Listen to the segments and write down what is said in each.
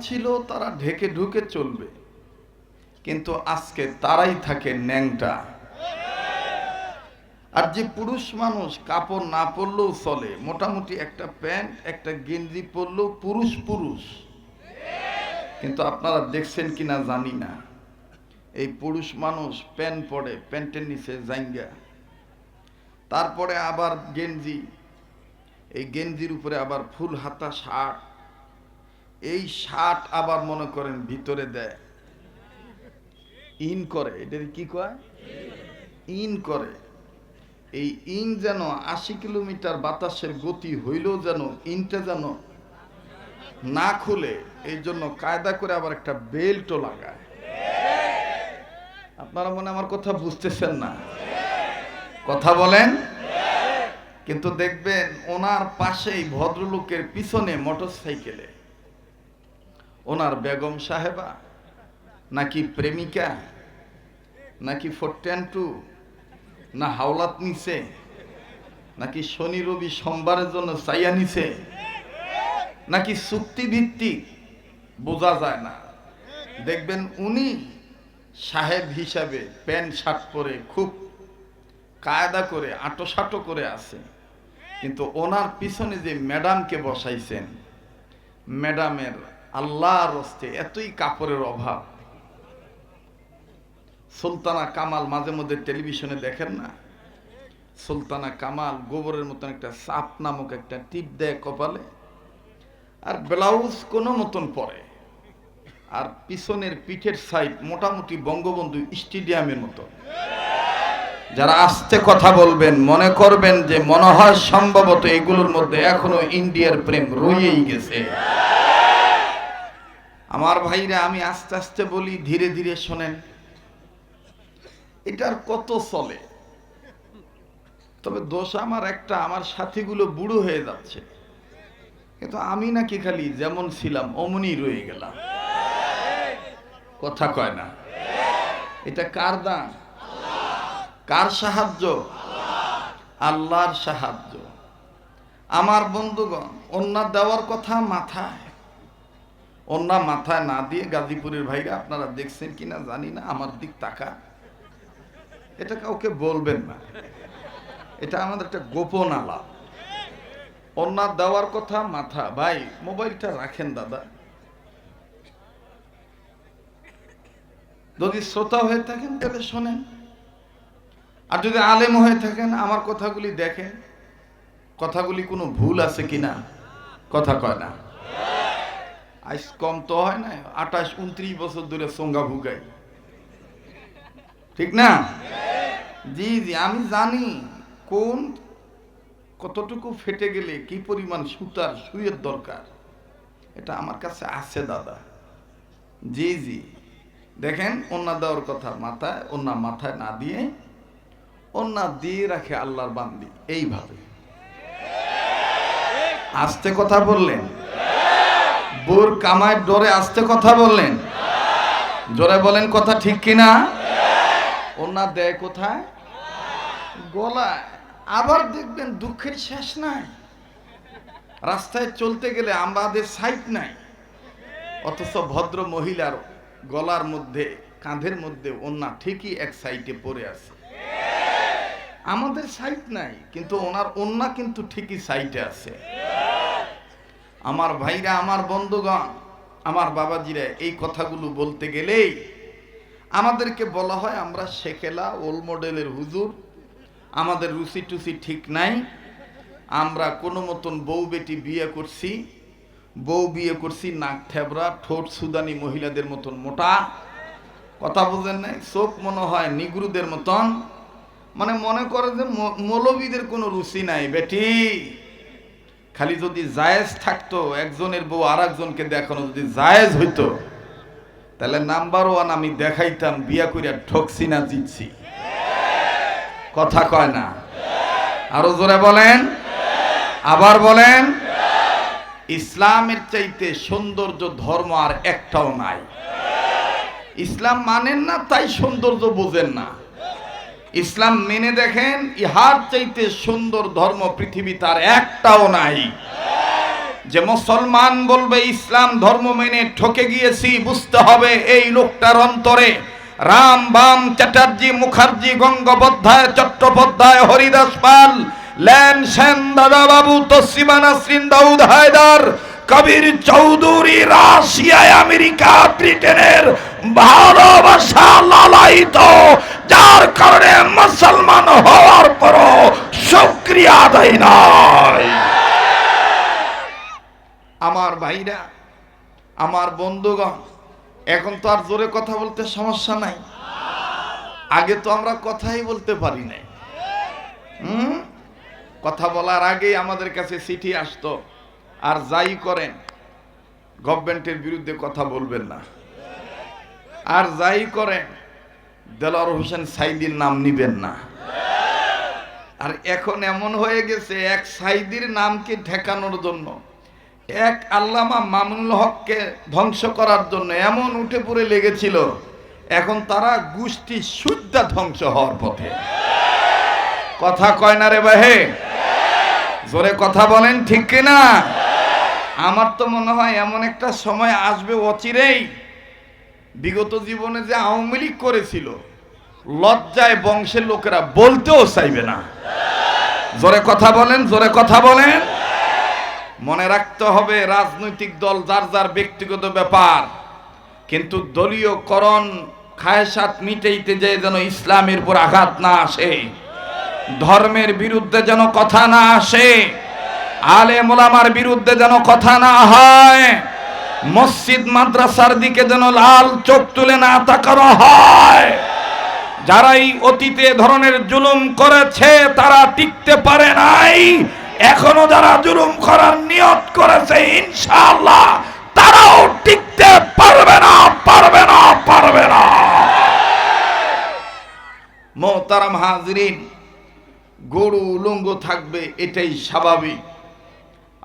ছিল, তারা ঢেকে ঢুকে চলবে। কিন্তু আজকে তারাই থাকে ন্যাংটা। আর যে পুরুষ মানুষ কাপড় না পরলেও চলে, মোটামুটি একটা প্যান্ট, একটা গেঞ্জি পরলেও পুরুষ পুরুষ। কিন্তু আপনারা দেখছেন কিনা জানি না। এই পুরুষ মানুষ প্যান্ট পরে, প্যান্টের নিচে জাঙ্গা তারপরে আবার গেঞ্জি। এই গেঞ্জির উপরে আবার ফুল হাতা, শার্ট। এই শার্ট আবার মনে করেন ভিতরে দেয়। ইন করে এটার কি কয়? ইন করে। এই ইন যেন আশি কিলোমিটার বাতাসের গতি হইলেও যেন, ইনটা যেন না খুলে, এই জন্য কায়দা করে আবার একটা বেল্টও লাগায়। আপনারা মনে আমার কথা বুঝতেছেন না? কথা বলেন? কিন্তু দেখবেন ওনার পাশেই ভদ্রলোকের পিছনে মোটর সাইকেলে ওনার বেগম সাহেবা, নাকি প্রেমিকা, নাকি ফোরটেন টু না হাওলাত নিছে, নাকি শনি রবি সোমবারের জন্য চাইয়া নিছে, নাকি চুক্তিভিত্তিক বোঝা যায় না। দেখবেন উনি সাহেব হিসাবে প্যান্ট, শার্ট পরে খুব কায়দা করে আটো সাটো করে আছে কিন্তু ওনার পিছনে যে ম্যাডামকে বসাইছেন, ম্যাডামের আল্লাহর হস্তে এতই কাপড়ের অভাব। সুলতানা কামাল মাঝে মধ্যে টেলিভিশনে দেখেন না? সুলতানা কামাল গোবরের মতন একটা সাপ নামক একটা টিপ দেয় কপালে, আর ব্লাউজ কোনো মতন পরে। আর পিছনের পিঠের সাইড মোটামুটি বঙ্গবন্ধু স্টেডিয়ামের মতো। যারা আস্তে কথা বলবেন, মনে করবেন যে মনে হয় সম্ভবত এগুলোর মধ্যে এখনও ইন্ডিয়ার প্রেম রয়েই গেছে। আমার ভাইরা, আমি আস্তে আস্তে বলি, ধীরে ধীরে শোনেন। এটার কত চলে? তবে দোষ আমার একটা, আমার সাথীগুলো বুড়ো হয়ে যাচ্ছে। কিন্তু আমি নাকি খালি যেমন ছিলাম, অমনি রয়ে গেলাম। কথা কয় না? এটা কার দান? কার সাহায্য? আল্লাহর সাহায্য। আমার বন্ধুগণ অন্যা দেওয়ার কথা মাথায়। অন্যা মাথায় না দিয়ে গাজীপুরের ভাইরা আপনারা দেখছেন কিনা জানি না, আমার দিক তাকা। এটা কাউকে বলবেন না। এটা আমাদের একটা গোপন আলাপ। অন্যা দেওয়ার কথা মাথা। ভাই, মোবাইলটা রাখেন দাদা। যদি শ্রোতা হয়ে থাকেন তাহলে শোনেন। আর যদি আলেম হয়ে থাকেন, আমার কথাগুলি দেখেন। কথাগুলি কোনো ভুল আছে কিনা? কথা কয় না। আইস কম তো হয় না, আঠাশ, উনত্রিশ বছর ধরে সঙ্গা ভুগাই। ঠিক না? জি জি, আমি জানি কোন, কতটুকু ফেটে গেলে কি পরিমাণ সুতার সুইয়ের দরকার, এটা আমার কাছে আছে, দাদা। জি জি। দেখেন অন্যা দেওয়ার কথা মাথায় অন্যা মাথায় না দিয়ে অন্যা দিয়ে রাখে আল্লাহর বান্দি, এইভাবে। আস্তে কথা বললেন। বোর কামায় ডরে আসতে কথা বললেন। জোরে বলেন কথা ঠিক কিনা? ওনা দেয় কোথায়? গলায়। আবার দেখবেন দুঃখের শেষ নাই। রাস্তায় চলতে গেলে আমাদের সাইড নাই। অথচ ভদ্র মহিলার গলার মধ্যে, কাঁধের মধ্যে ওনা ঠিকই এক সাইডে পড়ে আছে। আমাদের সাইড নাই, কিন্তু ওনার ওন্না কিন্তু ঠিকই সাইডে আছে। আমার ভাইরা, আমার বন্ধুগণ, আমার বাবাজিরা, এই কথাগুলো বলতে গেলেই আমাদেরকে বলা হয় আমরা শেখেলা ওল মডেলের হুজুর। আমাদের রুচি টুচি ঠিক নাই। আমরা কোনো মতন বউ বেটি বিয়ে করছি, বউ বিয়ে করছি, নাক থ্যাবরা ঠোঁট সুদানি মহিলাদের মতন মোটা। কথা বুঝেন নাই? চোখ মনে হয় নিগ্রুদের মতন। মানে মনে করে যে মৌলবীদের কোনো রুচি নাই, বেটি। খালি যদি জায়েজ থাকতো, একজনের বউ আর একজনকে দেখানো যদি জায়েজ হইতো, তাহলে নাম্বার ওয়ান আমি দেখাইতাম, বিয়া করিয়া ঠকছি না, জিতছি। কথা কয় না? আরও জোরে বলেন। আবার বলেন। ইসলামের চাইতে সৌন্দর্য ধর্ম আর একটাও নাই। ইসলাম মানেন না, তাই সৌন্দর্য বোঝেন না। ইসলাম মেনে দেখেন, ইহার চাইতে সুন্দর ধর্ম পৃথিবী তার একটাও নাই। যে মুসলমান বলবে, ইসলাম ধর্ম মেনে ঠকে গিয়েছি, বুঝতে হবে এই লোকটার অন্তরে। রাম বাম চ্যাটার্জি মুখার্জি গঙ্গোপাধ্যায় চট্টোপাধ্যায় হরিদাস পাল ল্যান সেন দাদা বাবু তসিমা নাসরিন দাউদ হায়দার, কবির চৌধুরী রাশিয়ায় আমেরিকা ব্রিটেনের ভালোবাসা লালায়িত যার কারণে মুসলমান হওয়ার পরও সক্রিয় আদায় নয় আমার ভাইরা, আমার বন্ধুগণ, এখন তো আর জোরে কথা বলতে সমস্যা নাই। আগে তো আমরা কথাই বলতে পারি নাই। কথা বলার আগেই আমাদের কাছে চিঠি আসতো, আর যাই করেন গভর্নমেন্টের বিরুদ্ধে কথা বলবেন না। আর যাই করেন দেলার হোসেন সাইদির নাম নিবেন না। আর এখন এমন হয়ে গেছে, এক সাইদির নামকে ঠেকানোর জন্য, এক আল্লামা মামুনুল হককে ধ্বংস করার জন্য এমন উঠে পড়ে লেগেছিল, এখন তারা গোষ্ঠী শুদ্ধা ধ্বংস হওয়ার পথে। কথা কয় না রে বাহে জোরে কথা বলেন, ঠিক কিনা? আমার তো মনে হয় এমন একটা সময় আসবে অচিরেই বিগত জীবনে যে আওয়ামী লীগ করেছিল, লজ্জায় বংশের লোকেরা বলতেও চাইবে না। জোরে কথা বলেন, জোরে কথা বলেন। মনে রাখতে হবে, রাজনৈতিক দল যার যার ব্যক্তিগত ব্যাপার, কিন্তু দলীয় করণ খায়সাত মিটাইতে যে যেন ইসলামের উপর আঘাত না আসে, ধর্মের বিরুদ্ধে যেন কথা না আসে আলে মোলামার বিরুদ্ধে যেন কথা না হয়। মসজিদ মাদ্রাসার দিকে যেন লাল চোখ তুলে না তাকানো হয়। যারা এই অতীতে ধরনের জুলুম করেছে, তারা টিকতে পারে নাই। এখনও যারা জুলুম করার নিয়ত করেছে, ইনশাআল্লাহ, তারাও টিকতে পারবে না পারবে না পারবে না। মোহতারাম হাজরিন, গরু উলঙ্গ থাকবে, এটাই স্বাভাবিক।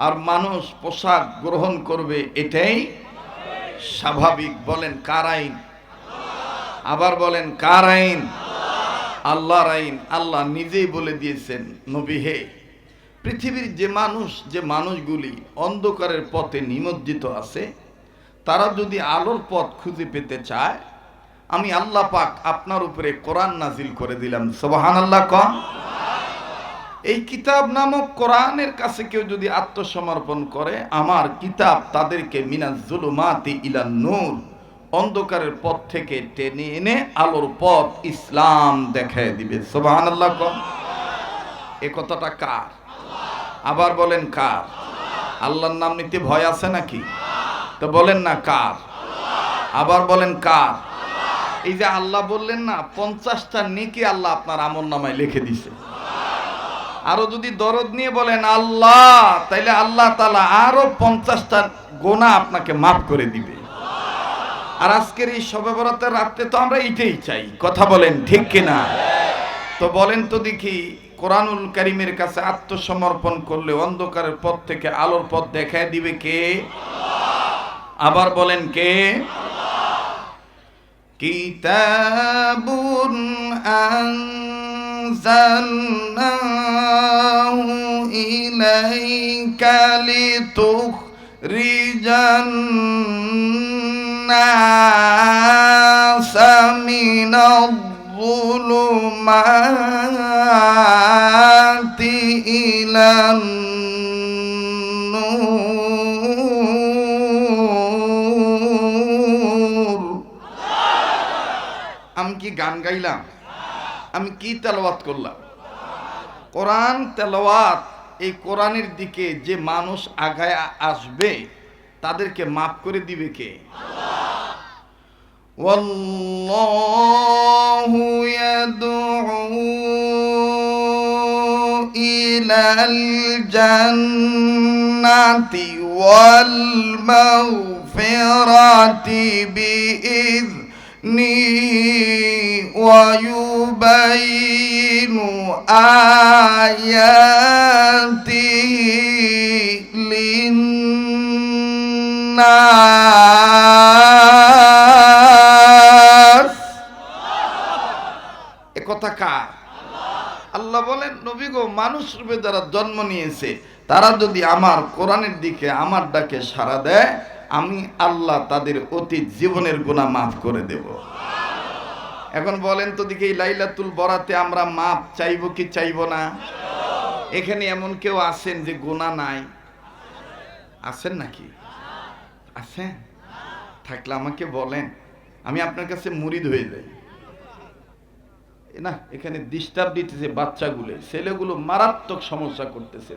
আর মানুষ পোশাক গ্রহণ করবে এটাই স্বাভাবিক। বলেন, কার আইন? আবার বলেন, কার আইন? আল্লাহর আইন। আল্লাহ নিজেই বলে দিয়েছেন, নবী হে। পৃথিবীর যে মানুষ, যে মানুষগুলি অন্ধকারের পথে নিমজ্জিত আছে, তারা যদি আলোর পথ খুঁজে পেতে চায়, আমি আল্লাহ পাক আপনার উপরে কোরআন নাজিল করে দিলাম। সোবাহান আল্লাহ কন এই কিতাব নামক কোরআনের কাছে কেউ যদি আত্মসমর্পণ করে, আমার কিতাব তাদেরকে মিনাজ জুলুমাতি ইলা নূর, অন্ধকারের পথ থেকে টেনে এনে আলোর পথ ইসলাম দেখায় দিবে। সোবাহান আল্লাহ এ কথাটা কার? আবার বলেন কার? আল্লাহর নাম নিতে ভয় আছে নাকি? তো বলেন না কার? আবার বলেন কার? এই যে আল্লাহ বললেন না, পঞ্চাশটা নেকি আল্লাহ আপনার আমল নামায় লিখে দিছে। আরও যদি দরদ নিয়ে বলেন, আল্লাহ, তাইলে আল্লাহ তালা আরও পঞ্চাশটা গোনা আপনাকে মাফ করে দিবে। আর আজকের এই সবে বরাতের রাত্রে তো আমরা এটাই চাই, কথা বলেন, ঠিক কিনা? তো বলেন তো দেখি, কোরআনুল করিমের কাছে আত্মসমর্পণ করলে অন্ধকারের পথ থেকে আলোর পথ দেখায় দিবে কে? আবার বলেন কে? কিতাবুন أنزلناه إليك لتخرج الناس من الظلمات إلى النور আমি কি গান গাইলাম আমি কি তেলাওয়াত করলাম কোরআন তেলাওয়াত এই কোরআনের দিকে যে মানুষ আগায় আসবে তাদেরকে মাফ করে দিবে কে والله يدعو إلى الجنة والمغفرة بإذنه ويبين آياته للناس একথা কার আল্লাহ আল্লাহ বলেন নবী গো মানুষ রূপে যারা জন্ম নিয়েছে তারা যদি আমার কোরআনের দিকে আমার ডাকে সাড়া দেয় আমি আল্লাহ তাদের অতীত জীবনের গুণা মাফ করে দেব। এখন বলেন তো এই লাইলাতুল বরাতে আমরা মাপ চাইব কি চাইব না? এখানে এমন কেউ আছেন যে গুণা নাই? আছেন নাকি? আছেন? থাকলে আমাকে বলেন, আমি আপনার কাছে মুরিদ হয়ে যাই। না, এখানে ডিস্টার্ব দিতেছে বাচ্চাগুলো, ছেলেগুলো মারাত্মক সমস্যা করতেছে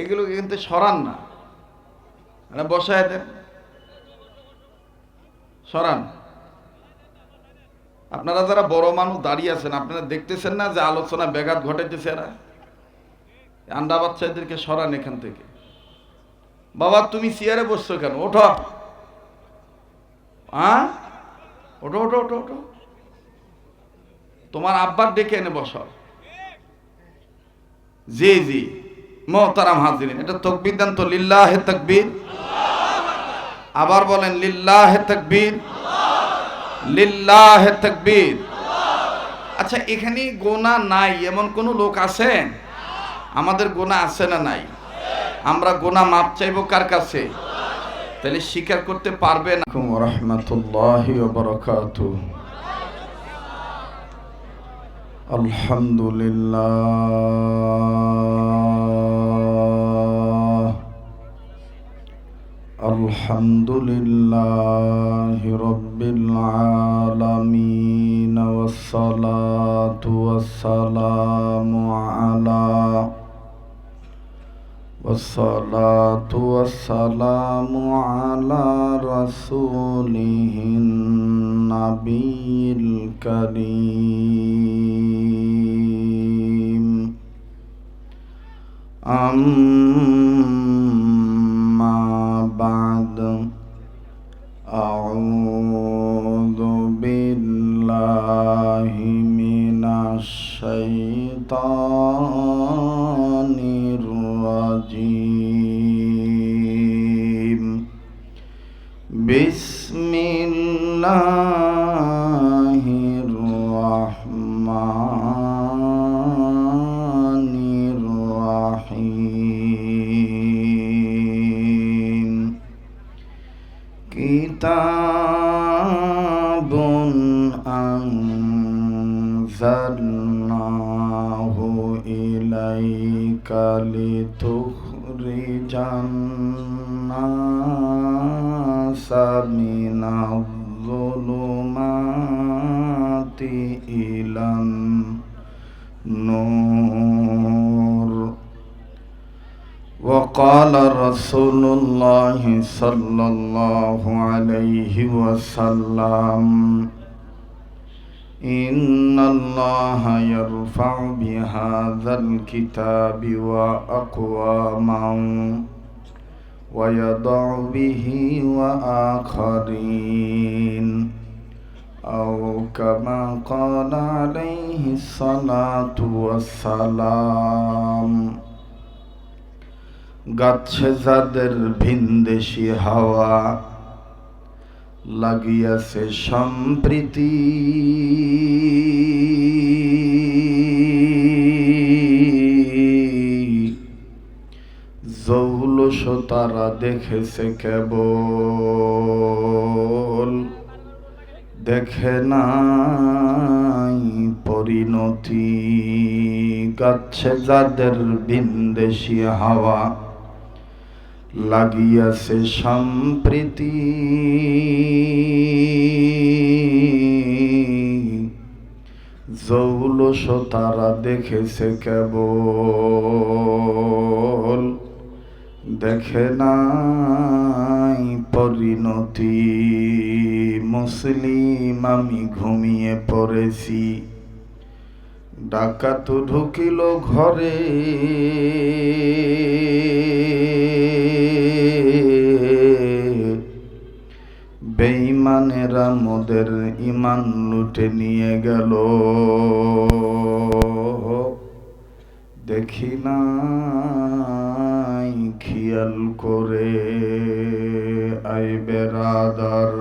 এগুলো কিন্তু সরান না। মানে বসায় দেন। সরান। আপনারা যারা বড় মানুষ দাঁড়িয়ে আছেন, আপনারা দেখতেছেন না যে আলোচনা ব্যাঘাত ঘটাইতেছে এরা? আন্ডা বাচ্চাদেরকে সরান এখান থেকে। বাবা, তুমি চেয়ারে বসছো কেন? ওঠো। হ্যাঁ? ওঠো ওঠো ওঠো ওঠো। তোমার আব্বার ডেকে এনে বসাও। জি জি। মোহতারাম হাজিরিন, এটা তকবির দেন তো লিল্লাহ তকবীর। আবার বলেন, লিল্লাহ তকবীর। লিল্লাহ তকবীর। আচ্ছা এখানে গোনা নাই, এমন কোন লোক আছে? আমাদের গোনা আছে না নাই? আমরা গোনা মাপ চাইব কার কাছে? তাহলে স্বীকার করতে পারবে না। রহমতুল্লাহি বারাকাতুহু الحمد لله رب العالمين والصلاة والسلام على والصلاة والسلام على رسوله النبي الكريم أما بعد أعوذ بالله من الشيطان الرجيم بسم الله إليك لتخرج الناس من الظلمات إلى النور وقال رسول الله صلى الله عليه وسلم إن الله يرفع بهذا الكتاب وأقواما ويضع به وآخرين أو كما قال عليه الصلاة والسلام গাছে যাদের ভিনদেশি হাওয়া লাগিয়াছে সম্প্রীতি। জৌলস তারা দেখেছে কেবল দেখে নাই পরিণতি। গাছে যাদের বিন্দেশি হাওয়া লাগিয়াছে সম্প্রীতি। জৌলস তারা দেখেছে কেবল, দেখে নাই পরিণতি। মুসলিম আমি ঘুমিয়ে পড়েছি। ডাকাত ঢুকিল ঘরে। বেঈমানেরা মোদের ইমান লুটে নিয়ে গেল। দেখি নাই খেয়াল করে আই বেরাদার,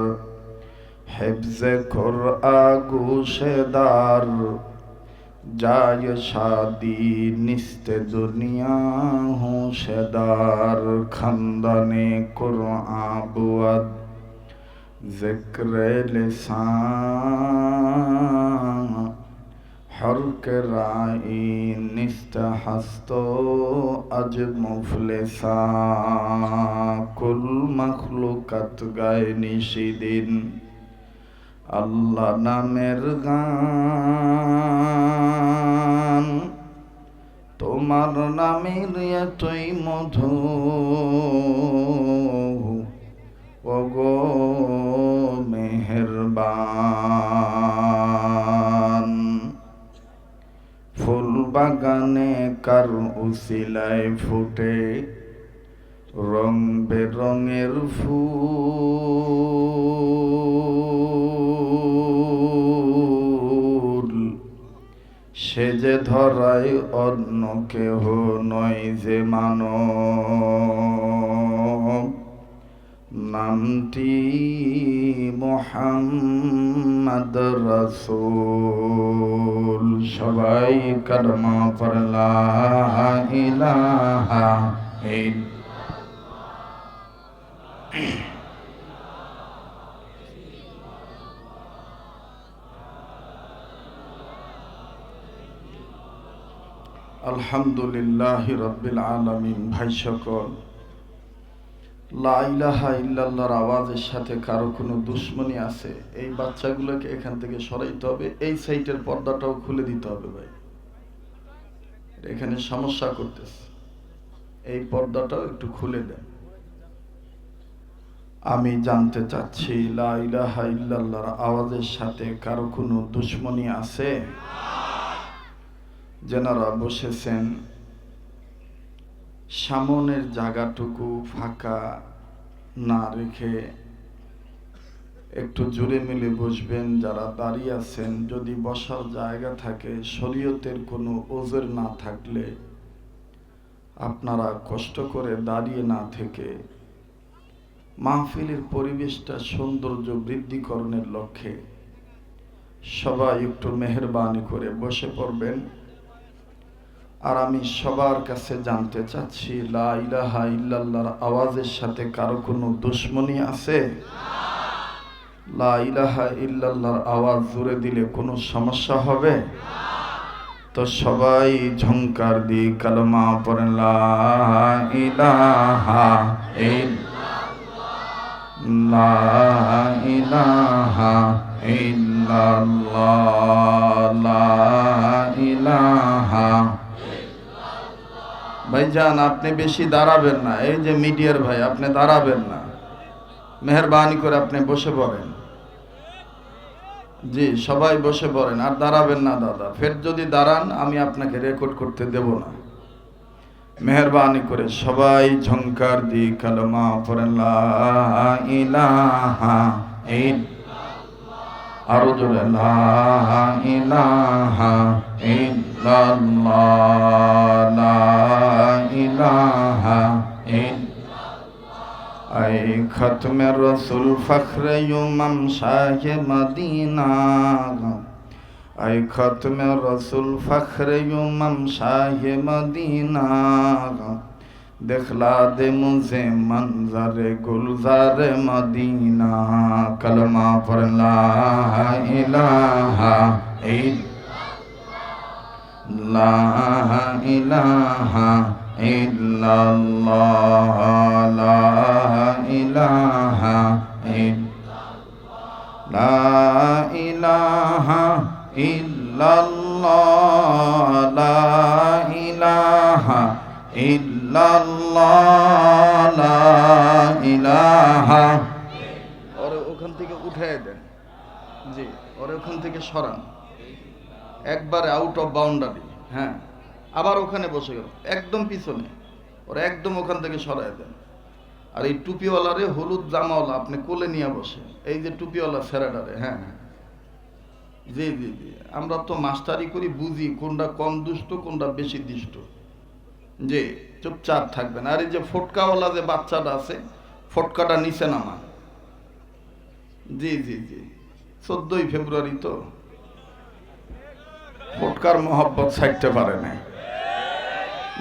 হেফজে কর আগুশেদার যায় সাদি নিস্তে দুনিয়া হুঁশেদার খানদানে কর বুয়াদ ذکر لسان حرک رائی نستحستو اج مفلسا کل مخلوقت گائے নিশিদিন আল্লাহ নামের গান তোমার নামের এতই মধু ওগো মেহেরবান ফুল বাগানে কার উসিলায় ফুটে? রং বেরঙের ফুল। সে যে ধরায় অন্য কেহ নয় যে মান নামটি মোহাম্মদ রসুল। সবাই কর্মা পড়লা ইলাহা আলহামদুলিল্লাহ রব্বিল আলমিন ভাই সকল। লাইলাহা ইল্লাল্লাহর আওয়াজের সাথে কারও কোনো দুশ্মনী আছে, এই বাচ্চাগুলোকে এখান থেকে সরাইতে হবে, এই সাইটের পর্দাটাও খুলে দিতে হবে ভাই। এখানে সমস্যা করতেছে। এই পর্দাটাও একটু খুলে দেন। আমি জানতে চাচ্ছি লাইলাহা ইল্লাল্লাহর আওয়াজের সাথে কারও কোনো দুশ্মনী আছে? যেনারা বসেছেন সামনের জায়গাটুকু ফাঁকা না রেখে একটু জুড়ে মিলে বসবেন যারা দাঁড়িয়ে আছেন। যদি বসার জায়গা থাকে, শরীয়তের কোনো ওজের না থাকলে আপনারা কষ্ট করে দাঁড়িয়ে না থেকে মাহফিলের পরিবেশটা সৌন্দর্য বৃদ্ধিকরণের লক্ষ্যে সবাই একটু মেহরবানি করে বসে পড়বেন। আর আমি সবার কাছে জানতে চাচ্ছি, লা ইলাহা ইল্লাল্লাহর আওয়াজের সাথে কারও কোনো দুশ্মনী আছে? লা ইলাহা ইল্লাল্লাহর আওয়াজ জুড়ে দিলে কোনো সমস্যা হবে? তো সবাই ঝংকার দি কালমা পড়েন, লা ইলাহা লা ইলাহা ইল্লাল্লাহ, লা ইলাহা ভাইজান আপনি বেশি দাঁড়াবেন না। এই যে মিডিয়ার ভাই, আপনি দাঁড়াবেন না। মেহরবানি করে আপনি বসে পড়েন। জি, সবাই বসে পড়েন। আর দাঁড়াবেন না, দাদা। ফের যদি দাঁড়ান, আমি আপনাকে রেকর্ড করতে দেব না। মেহরবানি করে সবাই ঝংকার দি কালমা পড়েন, লা আরও জোরে লা ইলাহা ইল্লাল্লাহ লা ইলাহা আই খতমে রসুল ফখরে ইমাম শাহ মদিনা আই খতমে রসুল ফখরে ইমাম মদিনা দেখলা দে মুঝে মঞ্জরে, গুলজার মদিনা, কলমা পড়লা ইলাহা লা ইলাহা ইল্লাল্লাহ লা ইলাহা ইল্লাল্লাহ, লা ইলাহা ইল্লাল্লাহ, লা ইলাহা ওরে ওখান থেকে উঠে দেন জি, ওরে ওখান থেকে সরান। একবারে আউট অফ বাউন্ডারি হ্যাঁ। আবার ওখানে বসে গেল, একদম পিছনে। ওরা একদম ওখান থেকে সরাই দেন। আর এই টুপিওয়ালারে হলুদ জামাওয়ালা, আপনি কোলে নিয়ে বসে। এই যে টুপিওয়ালা ফেরাডারে হ্যাঁ হ্যাঁ। জি জি জি। আমরা তো মাস্টারি করি, বুঝি কোনটা কম দুষ্ট, কোনটা বেশি দুষ্ট। জি চুপচাপ থাকবেন। আর এই যে ফটকাওয়ালা যে বাচ্চাটা আছে, ফটকাটা নিচে নামান। জি জি জি। চোদ্দই ফেব্রুয়ারি তো ফটকার মোহব্বত ছাড়তে পারে না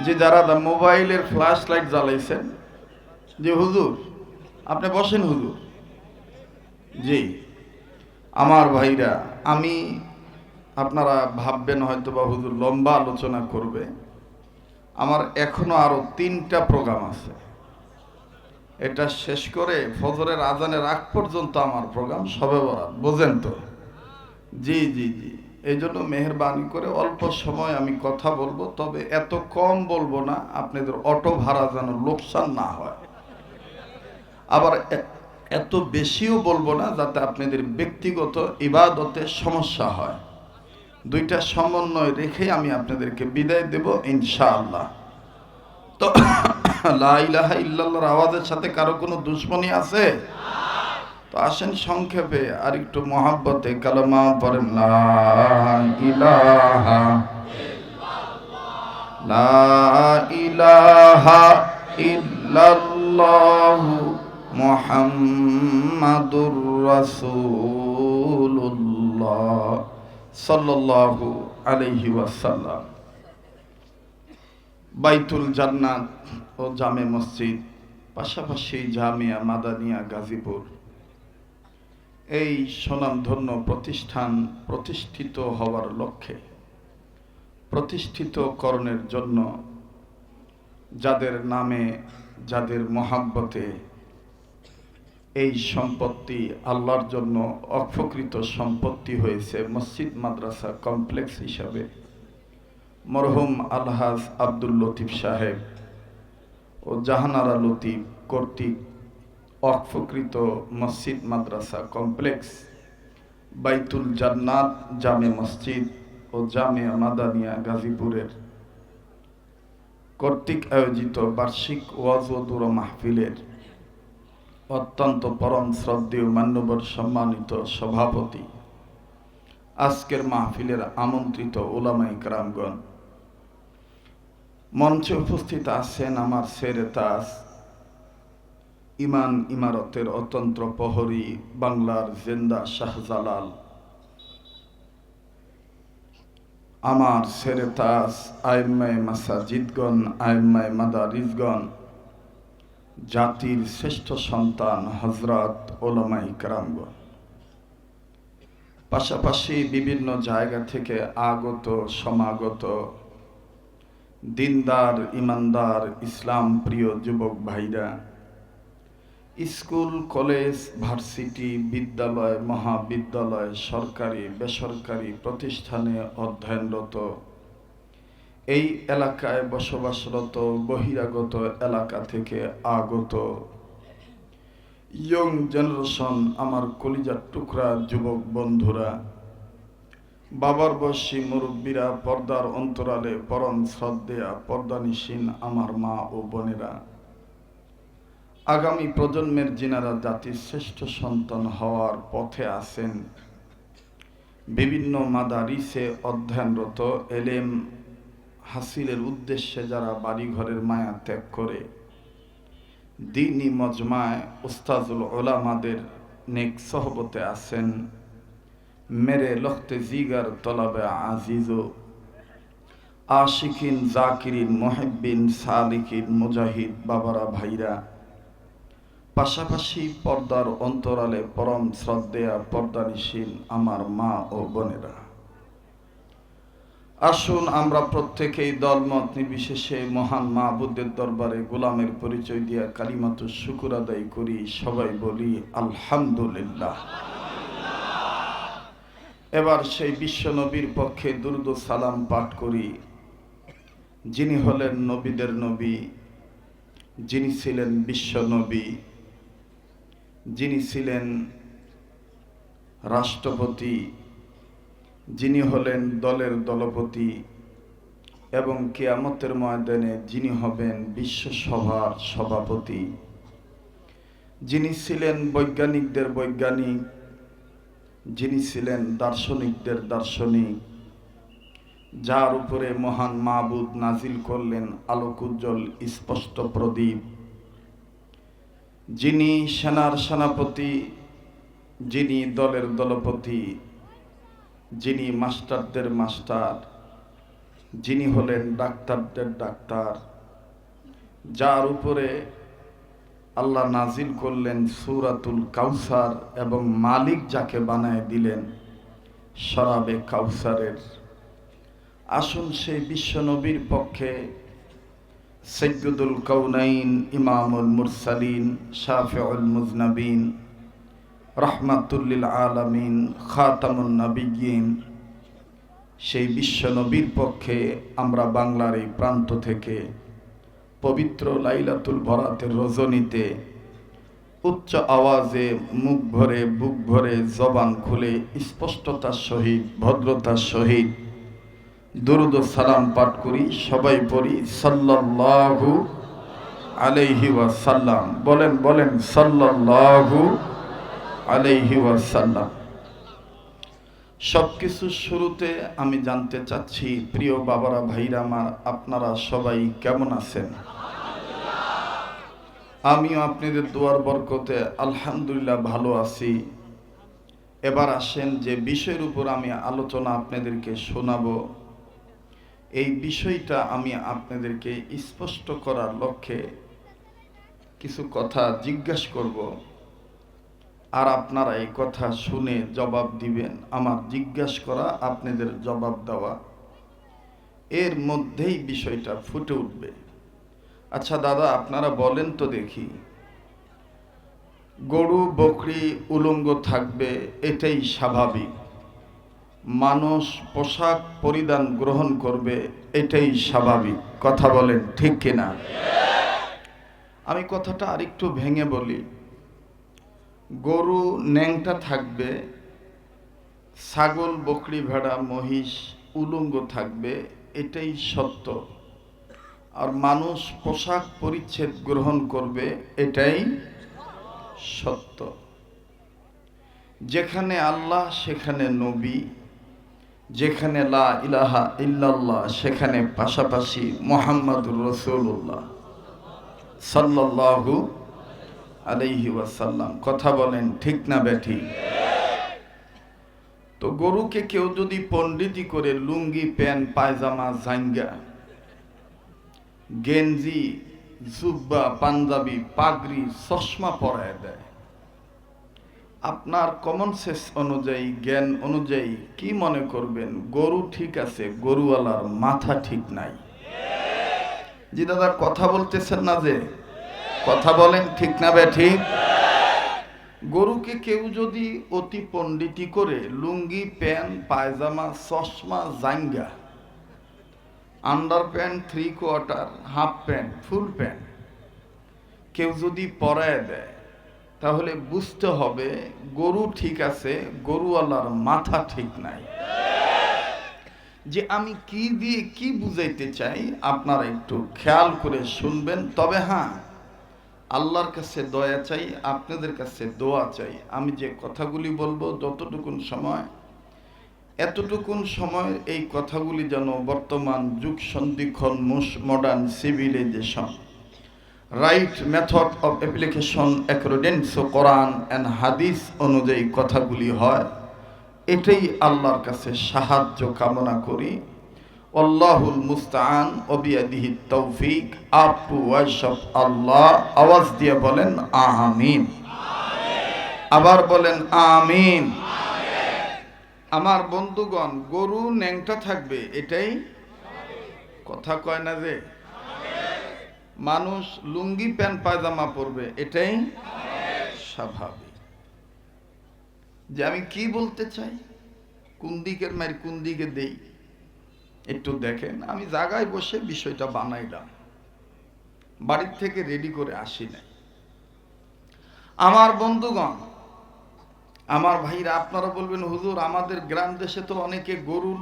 যে যারা মোবাইলের ফ্ল্যাশ লাইট জ্বালাইছেন, যে হুজুর, আপনি বসেন হুজুর। জি, আমার ভাইরা, আমি, আপনারা ভাববেন হয়তো বা হুজুর লম্বা আলোচনা করবে। আমার এখনও আরও তিনটা প্রোগ্রাম আছে। এটা শেষ করে ফজরের আজানের আগ পর্যন্ত আমার প্রোগ্রাম সবে বরাত, বোঝেন তো? জি জি জি। এই জন্য মেহরবানি করে অল্প সময় আমি কথা বলব, তবে এত কম বলব না, আপনাদের অটো ভাড়া যেন লোকসান না হয়। আবার এত বেশিও বলব না, যাতে আপনাদের ব্যক্তিগত ইবাদতে সমস্যা হয়। দুইটা সমন্বয় রেখে আমি আপনাদেরকে বিদায় দেব ইনশাআল্লাহ। তো, লা ইলাহা ইল্লাল্লাহর আওয়াজের সাথে কারও কোনো দুশ্মনী আছে? তো আসেন সংক্ষেপে আর একটু মহাব্বতে কালামা পড়েন ইলাহা লা ইলাহা সাল্লাল্লাহু আলাইহি ওয়াসাল্লাম। বাইতুল জান্নাত ও জামে মসজিদ, পাশাপাশি জামিয়া মাদানিয়া গাজীপুর। এই স্বনামধন্য প্রতিষ্ঠান প্রতিষ্ঠিত হওয়ার লক্ষ্যে প্রতিষ্ঠিত করণের জন্য যাদের নামে, যাদের মহাব্বতে এই সম্পত্তি আল্লাহর জন্য অপকৃত সম্পত্তি হয়েছে মসজিদ মাদ্রাসা কমপ্লেক্স হিসাবে। মরহুম আলহাজ আব্দুল লতিফ সাহেব ও জাহানারা লতিফ কর্তৃক অপকৃত মসজিদ মাদ্রাসা কমপ্লেক্স, বাইতুল জান্নাত, জামে মসজিদ ও জামিয়া মাদানিয়া গাজীপুরের কর্তৃক আয়োজিত বার্ষিক ওয়াজ ও দুরো মাহফিলের অত্যন্ত পরম শ্রদ্ধেয়, মান্যবর, সম্মানিত সভাপতি। আজকের মাহফিলের আমন্ত্রিত ওলামাই কারামগণ, মঞ্চে উপস্থিত আছেন আমার সেরে তাস ইমান ইমারতের অতন্ত্র প্রহরী বাংলার জেন্দা শাহজালাল। আমার সেরে তাস আইম্মায় মাসাজিদগণ, আইম্মায় মাদারিজগণ জাতির শ্রেষ্ঠ সন্তান হজরত ওলামাই কারামগণ পাশাপাশি বিভিন্ন জায়গা থেকে আগত, সমাগত, দিনদার, ইমানদার, ইসলাম প্রিয় যুবক ভাইরা, স্কুল, কলেজ, ভার্সিটি, বিদ্যালয়, মহাবিদ্যালয়, সরকারি, বেসরকারি প্রতিষ্ঠানে অধ্যয়নরত এই এলাকায় বসবাসরত বহিরাগত এলাকা থেকে আগত ইয়ং জেনারেশন আমার কলিজার টুকরা যুবক বন্ধুরা, বাবার বয়সী মুরব্বীরা পর্দার অন্তরালে পরম শ্রদ্ধেয়া, পর্দানিসীন আমার মা ও বোনেরা। আগামী প্রজন্মের যিনারা জাতির শ্রেষ্ঠ সন্তান হওয়ার পথে আছেন, বিভিন্ন মাদারিসে অধ্যয়নরত এলেম হাসিলের উদ্দেশ্যে যারা বাড়িঘরের মায়া ত্যাগ করে দিনী মজমায় উস্তাজুল ওলামাদের নেক সহবতে আছেন মেরে লখতে জিগার তলাবে আজিজ, আশিকিন, জাকিরিন, মোহেব্বিন, সালিকিন, মুজাহিদ, বাবারা, ভাইরা। পাশাপাশি পর্দার অন্তরালে পরম শ্রদ্ধেয়া, পর্দানিসীন আমার মা ও বোনেরা। আসুন আমরা প্রত্যেকেই দলমত নির্বিশেষে মহান মাহবুদের দরবারে গোলামের পরিচয় দিয়া কালিমাত শুকুর আদায় করি, সবাই বলি আলহামদুলিল্লাহ। এবার সেই বিশ্ব নবীর পক্ষে দুরুদ সালাম পাঠ করি। যিনি হলেন নবীদের নবী, যিনি ছিলেন বিশ্ব নবী, যিনি ছিলেন রাষ্ট্রপতি যিনি হলেন দলের দলপতি এবং কেয়ামতের ময়দানে যিনি হবেন বিশ্বসভার সভাপতি, যিনি ছিলেন বৈজ্ঞানিকদের বৈজ্ঞানিক, যিনি ছিলেন দার্শনিকদের দার্শনিক, যার উপরে মহান মাহবুদ নাজিল করলেন আলোকুজ্জ্বল স্পষ্ট প্রদীপ, যিনি সেনার সেনাপতি, যিনি দলের দলপতি যিনি মাস্টারদের মাস্টার, যিনি হলেন ডাক্তারদের ডাক্তার, যার উপরে আল্লাহ নাজিল করলেন সুরাতুল কাউসার এবং মালিক যাকে বানায় দিলেন শরাবে কাউসারের। আসুন সেই বিশ্বনবীর পক্ষে সৈয়দুল কৌনাইন ইমামুল মুরসালিন, শাফিউল মুজনাবিন রহমাতুল্লিল আলামিন, খাতামুন নবিয়িন সেই বিশ্বনবীর পক্ষে আমরা বাংলার এই প্রান্ত থেকে পবিত্র লাইলাতুল ভরাতের রজনীতে উচ্চ আওয়াজে মুখ ভরে, বুক ভরে, জবান খুলে, স্পষ্টতার সহিত, ভদ্রতার সহিত দুরুদ সালাম পাঠ করি, সবাই পড়ি, সাল্লাল্লাহু আলাইহি ওয়াসাল্লাম। বলেন বলেন, সাল্লাল্লাহু আলাইহি ওয়াসাল্লাম। সবকিছুর শুরুতে আমি জানতে চাচ্ছি, প্রিয় বাবারা, ভাইরা আমার আপনারা সবাই কেমন আছেন? আমিও আপনাদের দুয়ার বরকতে আলহামদুলিল্লাহ ভালো আছি। এবার আসেন যে বিষয়ের উপর আমি আলোচনা আপনাদেরকে শোনাবো। এই বিষয়টা আমি আপনাদেরকে স্পষ্ট করার লক্ষ্যে কিছু কথা জিজ্ঞাসা করব। আর আপনারা এই কথা শুনে জবাব দিবেন। আমার জিজ্ঞাসা করা, আপনাদের জবাব দেওয়া। এর মধ্যেই বিষয়টা ফুটে উঠবে। আচ্ছা দাদা, আপনারা বলেন তো দেখি। গরু, বকরি, উলঙ্গ থাকবে, এটাই স্বাভাবিক। মানুষ পোশাক পরিধান গ্রহণ করবে, এটাই স্বাভাবিক। কথা বলেন ঠিক কিনা? আমি কথাটা আরেকটু ভেঙে বলি। গরু ন্যাংটা থাকবে, ছাগল, বকরি ভেড়া, মহিষ, উলঙ্গ থাকবে, এটাই সত্য। আর মানুষ পোশাক পরিচ্ছেদ গ্রহণ করবে, এটাই সত্য। যেখানে আল্লাহ, সেখানে নবী, যেখানে লা ইলাহা ইল্লাল্লাহ, সেখানে পাশাপাশি মোহাম্মদুর রসুল্লাহ সাল্লাল্লাহু আলাইহি ওয়াসাল্লাম। কথা বলেন, ঠিক না ব্যাঠি? তো গরুকে কেউ যদি পণ্ডিতি করে, লুঙ্গি, প্যান্ট, পায়জামা জাঙ্গা গেঞ্জি, জুব্বা, পাঞ্জাবি, পাগড়ি, চশমা পরায় দেয়। আপনার কমন সেন্স অনুযায়ী, জ্ঞান অনুযায়ী কি মনে করবেন? গরু ঠিক আছে, গরুওয়ালার মাথা ঠিক নাই। জি দাদা, কথা বলতেছেন না যে? কথা বলেন, ঠিক না বে, ঠিক? গরুকে কেউ যদি অতি পণ্ডিতি করে, লুঙ্গি, প্যান্ট, পায়জামা, চশমা জাঙ্গা under pant three quarter half pant full pant কেউ যদি পরায় দেয়, তাহলে বুঝতে হবে গরু ঠিক আছে, গরুওয়ালার মাথা ঠিক নাই। যে আমি কি দিয়ে কি বুঝাইতে চাই, আপনারা একটু খেয়াল করে শুনবেন। তবে হ্যাঁ আল্লাহর কাছে দয়া চাই, আপনাদের কাছে দোয়া চাই। আমি যে কথাগুলি বলব যতটুকুন সময়, এতটুকুন সময় এই কথাগুলি যেন বর্তমান যুগ সন্ধিক্ষণ modern civilization right method of application accordance Quran and hadith অনুযায়ী কথাগুলি হয়, এটাই আল্লাহর কাছে সাহায্য কামনা করি। আল্লাহুল মুস্তান অবিয়াদিহি তৌফিক, আপ টু ওয়ার্শপ আল্লাহ। আওয়াজ দিয়ে বলেন, আমিন। আবার বলেন, আমিন। আমার বন্ধুগণ, গরু ন্যাংটা থাকবে, এটাই কথা কয় না যে? মানুষ লুঙ্গি, প্যান্ট, পায়জামা পরবে, এটাই স্বাভাবিক। যে আমি কি বলতে চাই? কোন দিকের মায়ের কোন দিকে দেই? একটু দেখেন, আমি জায়গায় বসে বিষয়টা বানাইলাম। বাড়ির থেকে রেডি করে আসি নাই। আমার বন্ধুগণ, আমার ভাইরা, আপনারা বলবেন, হুজুর, আমাদের গ্রাম দেশে তো অনেকে গরুর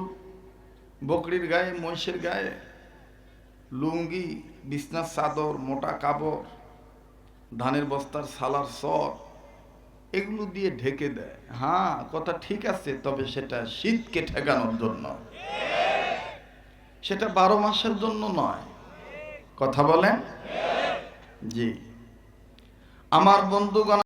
বকরির গায়ে, মহিষের গায়ে লুঙ্গি বিছনার চাদর, মোটা কাপড়, ধানের বস্তার সালার সর এগুলো দিয়ে ঢেকে দেয়। হ্যাঁ কথা ঠিক আছে, তবে সেটা শীতকে ঠেকানোর জন্য। সেটা বারো মাসের জন্য নয়। কথা বলেন? জি। আমার বন্ধুগণ